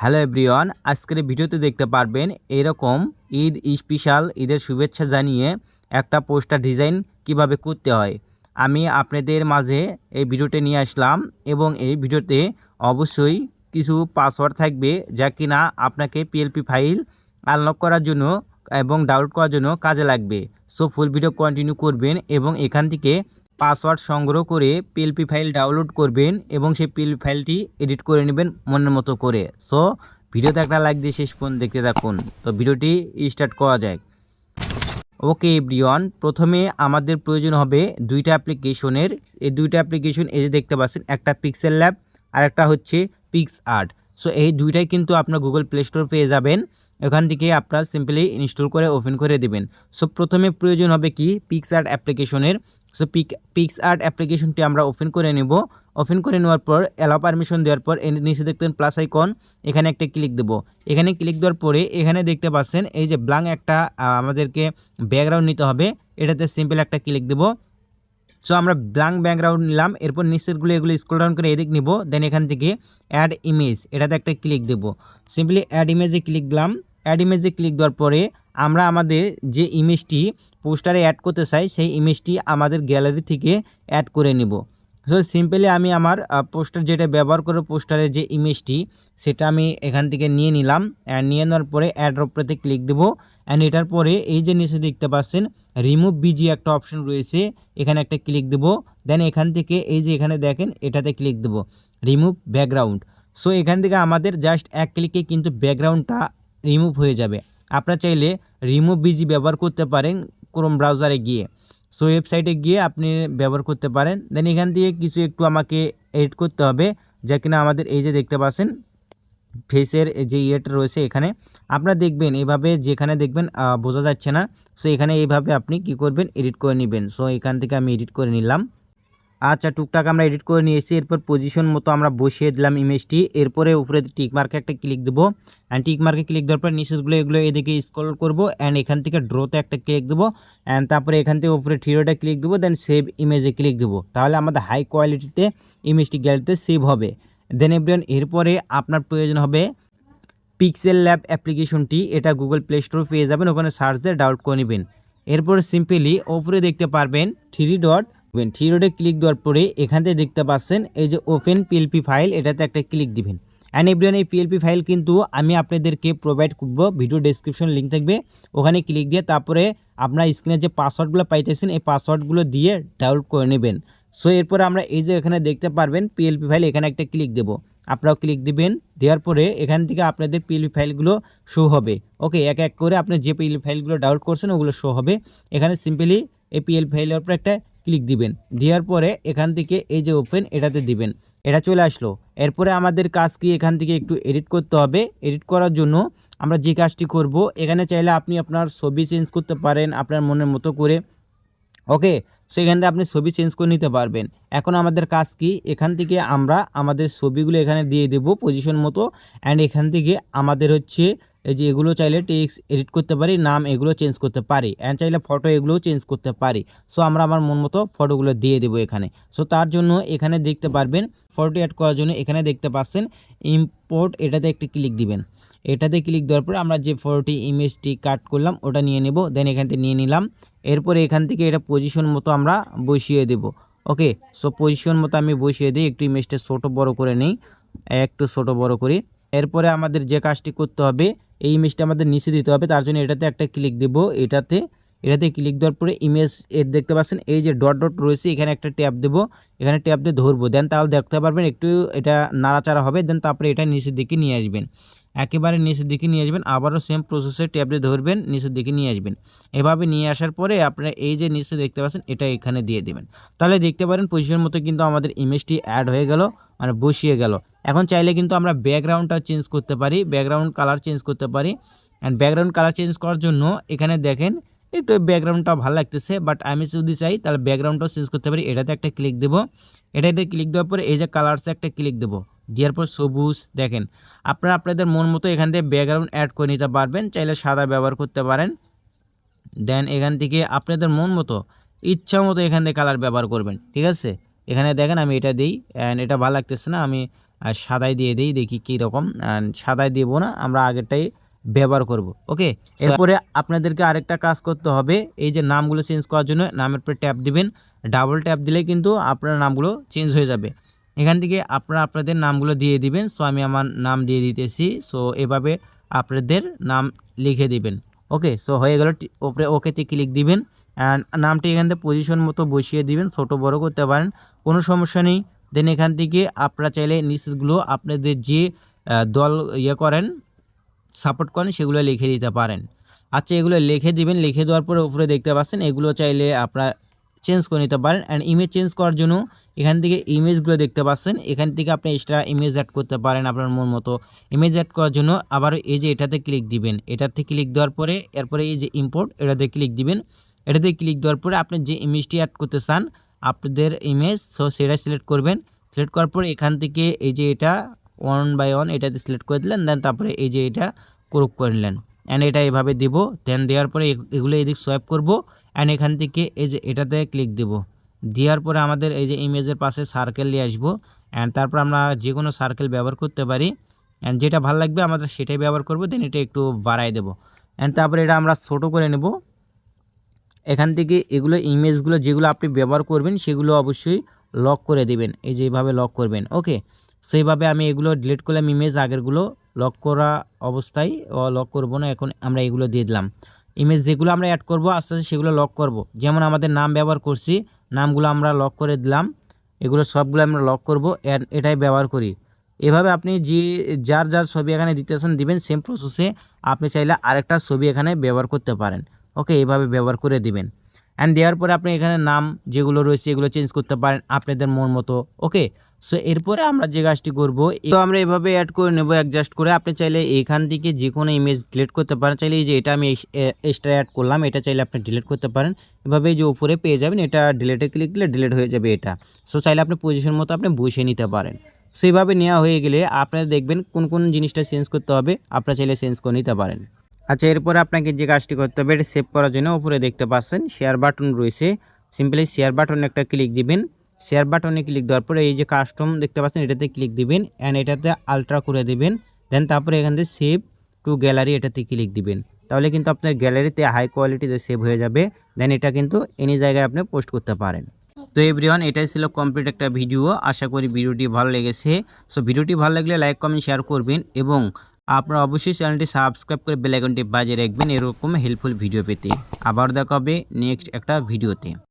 Hello everyone, আজকের ভিডিওতে দেখতে পারবেন এরকম ঈদ স্পেশাল ঈদের শুভেচ্ছা জানিয়ে একটা পোস্টার ডিজাইন কীভাবে করতে হয়। আমি আপনাদের মাঝে এই ভিডিওটি নিয়ে আসলাম এবং এই ভিডিওতে অবশ্যই কিছু পাসওয়ার্ড থাকবে যা কিনা আপনাকে পিএলপি ফাইল আনলক করার জন্য এবং ডাউনলোড করার জন্য কাজে লাগবে। সো ফুল ভিডিও কন্টিনিউ করবেন এবং এখান থেকে পাসওয়ার্ড সংগ্রহ করে পিএলপি ফাইল ডাউনলোড করবেন এবং সেই পিএলপি ফাইলটি এডিট করে নেবেন মনের মতো করে। সো ভিডিওতে একটা লাইক দিয়ে শেষ পর্যন্ত দেখতে থাকুন। তো ভিডিওটি স্টার্ট করা যায় ওকে এভরিওয়ান, প্রথমে আমাদের প্রয়োজন হবে দুইটা অ্যাপ্লিকেশনের। এই দুইটা অ্যাপ্লিকেশন এই যে দেখতে পাচ্ছেন, একটা পিক্সেল ল্যাব আর একটা হচ্ছে পিক্স আর্ট সো এই দুইটাই কিন্তু আপনার গুগল প্লে স্টোর পেয়ে যাবেন। এখান থেকে আপনারা সিম্পলি ইনস্টল করে ওপেন করে দেবেন। সো প্রথমে প্রয়োজন হবে কি? পিক্স আর্ট অ্যাপ্লিকেশনের। সো পিক পিক্স আর্ট অ্যাপ্লিকেশনটি আমরা ওপেন করে নেব। ওপেন করে নেওয়ার পর অ্যালাউ পারমিশন দেওয়ার পর এর নিচে দেখতেন প্লাস আইকন এখানে একটা ক্লিক দেবো। এখানে ক্লিক দেওয়ার পরে, এখানে দেখতে পাচ্ছেন, এই যে ব্লাঙ্ক একটা আমাদেরকে ব্যাকগ্রাউন্ড নিতে হবে। এটাতে সিম্পল একটা ক্লিক দেবো। সো আমরা ব্ল্যাঙ্ক ব্যাকগ্রাউন্ড নিলাম। এরপর নিচেরগুলো এগুলো স্ক্রল ডাউন করে এদিক নিব। দেন এখান থেকে অ্যাড ইমেজ এটাতে একটা ক্লিক দেব। সিম্পলি অ্যাড ইমেজে ক্লিক দিলাম। অ্যাড ইমেজে ক্লিক দেওয়ার পরে, আমরা আমাদের যে ইমেজটি পোস্টারে অ্যাড করতে চাই, সেই ইমেজটি আমাদের গ্যালারি থেকে অ্যাড করে নিব। সো সিম্পলি আমি আমার পোস্টার যেটা ব্যবহার করে পোস্টারের যে ইমেজটি সেটা আমি এখান থেকে নিয়ে নিলাম অ্যান্ড নিয়ে নেওয়ার পরে অ্যাড রপটাতে ক্লিক দেবো অ্যান্ড এটার পরে এই যে নিচে দেখতে পাচ্ছেন রিমুভ বিজি একটা অপশন রয়েছে, এখানে একটা ক্লিক দেবো দেন এখান থেকে এই যে এখানে দেখেন, এটাতে ক্লিক দেবো রিমুভ ব্যাকগ্রাউন্ড সো এখান থেকে আমাদের জাস্ট এক ক্লিকে কিন্তু ব্যাকগ্রাউন্ডটা রিমুভ হয়ে যাবে। আপনারা চাইলে রিমুভ বিজি ব্যবহার করতে পারেন ক্রোম ব্রাউজারে গিয়ে সো ওয়েবসাইটে গিয়ে আপনি ব্যবহার করতে পারেন। দেন এখান দিয়ে কিছু একটু আমাকে এডিট করতে হবে, যা কিনা আমাদের এই যে দেখতে পাচ্ছেন ফেসের যে ইয়েটা রয়েছে এখানে, আপনারা দেখবেন এভাবে যেখানে দেখবেন বোঝা যাচ্ছে না। সো এখানে এইভাবে আপনি কি করবেন এডিট করে নেবেন। সো এখান থেকে আমি এডিট করে নিলাম। আচ্ছা টুকটাক আমরা এডিট করে নিয়েছি। এরপর পজিশন মতো আমরা বসিয়ে দিলাম ইমেজটি এরপরে উপরে টিক মার্কে একটা ক্লিক দেবো। অ্যান্ড টিক মার্কে ক্লিক দেওয়ার পর নিচেগুলো এগুলো এদিকে স্ক্রল করব। অ্যান্ড এখান থেকে ড্রোতে একটা ক্লিক দেবো। অ্যান্ড তারপরে এখান থেকে উপরে থ্রিওটা ক্লিক দেবো। দেন সেভ ইমেজে ক্লিক দেবো। তাহলে আমাদের হাই কোয়ালিটিতে ইমেজটি গ্যালারিতে সেভ হবে। দেন এভরিওয়ান এরপরে আপনার প্রয়োজন হবে পিক্সেল ল্যাব অ্যাপ্লিকেশনটি এটা গুগল প্লে স্টোর পেয়ে যাবেন। ওখানে সার্চ দিয়ে ডাউনলোড করে নেবেন। এরপর সিম্পলি ওপরে দেখতে পারবেন থ্রি ডট থ্রি ডটে ক্লিক দেওয়ার পরে এখান থেকে দেখতে পাচ্ছেন, এই যে ওপেন পিএলপি ফাইল এটাতে একটা ক্লিক দিবেন। অ্যান্ড এভরিওয়ান এই পিএলপি ফাইল কিন্তু আমি আপনাদেরকে প্রোভাইড করব ভিডিও ডেসক্রিপশন লিঙ্ক থাকবে, ওখানে ক্লিক দিয়ে তারপরে আপনার স্ক্রিনে যে পাসওয়ার্ডগুলো পাইতেছেন, এই পাসওয়ার্ডগুলো দিয়ে ডাউনলোড করে নেবেন। সো এরপর আমরা এই যে এখানে দেখতে পারবেন পিএলপি ফাইল এখানে একটা ক্লিক দেবো। আপনারাও ক্লিক দিবেন, দেওয়ার পরে এখান থেকে আপনাদের পিএলপি ফাইলগুলো শো হবে। ওকে এক এক করে আপনি যে পিএলপি ফাইলগুলো ডাউনলোড করছেন, ওগুলো শো হবে। এখানে সিম্পলি এই পিএলপি ফাইলের উপর একটা ক্লিক দিবেন। দেওয়ার পরে এখান থেকে এই যে ওপেন এটাতে দিবেন। এটা চলে আসলো। এরপরে আমাদের কাজ কি? এখান থেকে একটু এডিট করতে হবে। এডিট করার জন্য আমরা যে কাজটি করব, এখানে চাইলে আপনি আপনার ছবি চেঞ্জ করতে পারেন আপনার মনের মতো করে। ওকে সেখান থেকে আপনি ছবি চেঞ্জ করে নিতে পারবেন। এখন আমাদের কাজ কি? এখান থেকে আমরা আমাদের ছবিগুলো এখানে দিয়ে দেব পজিশন মতো। অ্যান্ড এখান থেকে আমাদের হচ্ছে এই যে এগুলো চাইলে টেক্স এডিট করতে পারি, নাম এগুলো চেঞ্জ করতে পারি। অ্যান্ড চাইলে ফটো এগুলোও চেঞ্জ করতে পারি। সো আমরা আমার মন মতো ফটোগুলো দিয়ে দেবো এখানে। সো তার জন্য এখানে দেখতে পারবেন ফটো অ্যাড করার জন্য এখানে দেখতে পাচ্ছেন ইম্পোর্ট এটাতে একটি ক্লিক দিবেন। এটাতে ক্লিক দেওয়ার পরে আমরা যে ফটোটি ইমেজটি কাট করলাম, ওটা নিয়ে নেব দেন এখান থেকে নিয়ে নিলাম। এরপরে এখান থেকে এটা পজিশন মতো আমরা বসিয়ে দেব। ওকে সো পজিশন মতো আমি বসিয়ে দিই, একটু ইমেজটা ছোটো বড় করে নিই, একটু ছোটো বড় করি। এরপরে আমাদের যে কাজটি করতে হবে, এই ইমেজটা আমাদের নিচে দিতে হবে, তার জন্য এটাতে একটা ক্লিক দেব, এটাতে এটাতে ক্লিক দেওয়ার পরে ইমেজ এর দেখতে পাচ্ছেন, এই যে ডট ডট রয়েছে, এখানে একটা ট্যাপ দেব, এখানে ট্যাপ দিয়ে ধরবো দেন তাহলে দেখতে পারবেন একটু এটা নাড়াচাড়া হবে দেন তারপরে এটা নিচের দিকে নিয়ে আসবেন। একেবারে নিচের দিকে নিয়ে আসবেন, আবারও সেম প্রসেসে দিয়ে ধরবেন, নিচের দিকে নিয়ে আসবেন। এভাবে নিয়ে আসার পরে আপনারা এই যে নিচে দেখতে পাচ্ছেন, এটা এখানে দিয়ে দেবেন। তাহলে দেখতে পারেন পজিশন মতো কিন্তু আমাদের ইমেজটি অ্যাড হয়ে গেল মানে বসিয়ে গেল। এখন চাইলে কিন্তু আমরা ব্যাকগ্রাউন্ডটা চেঞ্জ করতে পারি ব্যাকগ্রাউন্ড কালার চেঞ্জ করতে পারি। অ্যান্ড ব্যাকগ্রাউন্ড কালার চেঞ্জ করার জন্য এখানে দেখেন, একটু ব্যাকগ্রাউন্ডটা ভালো লাগতেছে বাট আমি যদি চাই, তাহলে ব্যাকগ্রাউন্ডটাও চেঞ্জ করতে পারি। এটাতে একটা ক্লিক দেবো। এটাতে ক্লিক দেওয়ার পরে এই যে কালারসে একটা ক্লিক দেবো। দেওয়ার পর সবুজ দেখেন। আপনারা আপনাদের মন মতো এখান থেকে ব্যাকগ্রাউন্ড অ্যাড করে নিতে পারবেন চাইলে সাদা ব্যবহার করতে পারেন। দেন এখান থেকে আপনাদের মন মতো ইচ্ছা মতো এখান থেকে কালার ব্যবহার করবেন ঠিক আছে? এখানে দেখেন আমি এটা দিই অ্যান্ড এটা ভালো লাগতেছে না আমি সাদাই দিয়ে দিই দেখি কী রকম আর সাদাই দেবো না আমরা আগেরটাই ব্যবহার করব ওকে? এরপরে আপনাদেরকে আরেকটা কাজ করতে হবে এই যে নামগুলো চেঞ্জ করার জন্য নামের পরে ট্যাপ দিবেন ডাবল ট্যাপ দিলে কিন্তু আপনার নামগুলো চেঞ্জ হয়ে যাবে। এখান থেকে আপনারা আপনাদের নামগুলো দিয়ে দিবেন। সো আমি আমার নাম দিয়ে দিতেছি। সো এভাবে আপনাদের নাম লিখে দিবেন। ওকে সো হয়ে গেল ওপরে ওকেতে ক্লিক দিবেন। অ্যান্ড নামটি এখান থেকে পজিশন মতো বসিয়ে দিবেন। ছোট, বড় করতে পারেন। কোনো সমস্যা নেই। দেন এখান থেকে আপনারা চাইলে নিচগুলো আপনাদের যে দল ইয়ে করেন সাপোর্ট করেন, সেগুলো লিখে দিতে পারেন। আচ্ছা এগুলো লিখে দিবেন। লিখে দেওয়ার পরে উপরে দেখতে পাচ্ছেন, এগুলো চাইলে আপনারা চেঞ্জ করে নিতে পারেন। অ্যান্ড ইমেজ চেঞ্জ করার জন্য এখান থেকে ইমেজগুলো দেখতে পাচ্ছেন। এখান থেকে আপনি এক্সট্রা ইমেজ অ্যাড করতে পারেন আপনার মন মতো। ইমেজ অ্যাড করার জন্য আবার এই যে এটাতে ক্লিক দিবেন। এটাতে ক্লিক দেওয়ার পরে, এরপরে এই যে ইম্পোর্ট এটাতে ক্লিক দিবেন। এটাতে ক্লিক দেওয়ার পরে আপনি যে ইমেজটি অ্যাড করতে চান, আপনাদের ইমেজ সো সেটা সিলেক্ট করবেন। সিলেক্ট করার পরে এখান থেকে এই যে এটা ওয়ান বাই ওয়ান এটাতে সিলেক্ট করে দিলেন দেন তারপরে এই যে এটা ক্রপ করে নিলেন। অ্যান্ড এটা এভাবে দিব দেন দেওয়ার পরে এগুলো এদিক সোয়াইপ করব অ্যান্ড এখান থেকে এই যে এটাতে ক্লিক দেব। দেওয়ার পরে আমাদের এই যে ইমেজের পাশে সার্কেল নিয়ে আসব অ্যান্ড তারপর আমরা যে কোনো সার্কেল ব্যবহার করতে পারি অ্যান্ড যেটা ভালো লাগবে আমাদের সেটাই ব্যবহার করব দেন এটা একটু বাড়াই দেবো। অ্যান্ড তারপরে এটা আমরা ছোটো করে নেব। এখান থেকে এগুলো ইমেজগুলো যেগুলো আপনি ব্যবহার করবেন, সেগুলো অবশ্যই লক করে দেবেন। এই যে এইভাবে লক করবেন ওকে সেইভাবে আমি এগুলো ডিলিট করলাম ইমেজ আগেরগুলো লক করা অবস্থায় লক করব না, এখন আমরা এগুলো দিয়ে দিলাম। ইমেজ যেগুলো আমরা অ্যাড করব, আস্তে আস্তে সেগুলো লক করব। যেমন আমাদের নাম ব্যবহার করছি নামগুলো আমরা লক করে দিলাম। এগুলো সবগুলো আমরা লক করব এটাই ব্যবহার করি। এভাবে আপনি যে, যার যার ছবি এখানে দিতেছেন দিবেন সেম প্রসেসে আপনি চাইলে আরেকটা ছবি এখানে ব্যবহার করতে পারেন। ওকে এভাবে ব্যবহার করে দিবেন। অ্যান্ড দেওয়ার পরে আপনি এখানে নাম যেগুলো রয়েছে, এগুলো চেঞ্জ করতে পারেন আপনাদের মন মতো। ওকে সো এরপরে আমরা যে কাজটি করব তো আমরা এভাবে অ্যাড করে নেব অ্যাডজাস্ট করে। আপনি চাইলে এখান থেকে যে কোনো ইমেজ ডিলিট করতে পারেন। চাইলে এই যে এটা আমি এক্সট্রা অ্যাড করলাম, এটা চাইলে আপনি ডিলিট করতে পারেন। এভাবে যে উপরে পেয়ে যাবেন, এটা ডিলেটে ক্লিক দিলে ডিলেট হয়ে যাবে এটা। সো চাইলে আপনি পজিশন মতো আপনি বসে নিতে পারেন। সো এইভাবে নেওয়া হয়ে গেলে আপনারা দেখবেন কোন কোন জিনিসটা চেঞ্জ করতে হবে, আপনারা চাইলে চেঞ্জ করে নিতে পারেন। আচ্ছা এরপরে আপনাকে যে কাজটি করতে হবে, এটা সেভ করার জন্য উপরে দেখতে পাচ্ছেন শেয়ার বাটন রয়েছে। সিম্পলি শেয়ার বাটন একটা ক্লিক দিবেন। শেয়ার বাটনে ক্লিক দেওয়ার পরে এই যে কাস্টম দেখতে পাচ্ছেন, এটাতে ক্লিক দিবেন অ্যান্ড এটাতে আলট্রা করে দিবেন। দেন তারপরে এখান থেকে সেভ টু গ্যালারি এটাতে ক্লিক দিবেন। তাহলে কিন্তু আপনার গ্যালারিতে হাই কোয়ালিটিতে সেভ হয়ে যাবে। দেন এটা কিন্তু এনি জায়গায় আপনি পোস্ট করতে পারেন। তো এভরিওয়ান এটাই ছিল কমপ্লিট একটা ভিডিও আশা করি ভিডিওটি ভালো লেগেছে। সো ভিডিওটি ভালো লাগলে লাইক কমেন্ট শেয়ার করবেন এবং আপনারা অবশ্যই চ্যানেলটি সাবস্ক্রাইব করে বেল আইকনটি বাজিয়ে রাখবেন। এরকম হেল্পফুল ভিডিও পেতে। আবার দেখা হবে নেক্সট একটা ভিডিওতে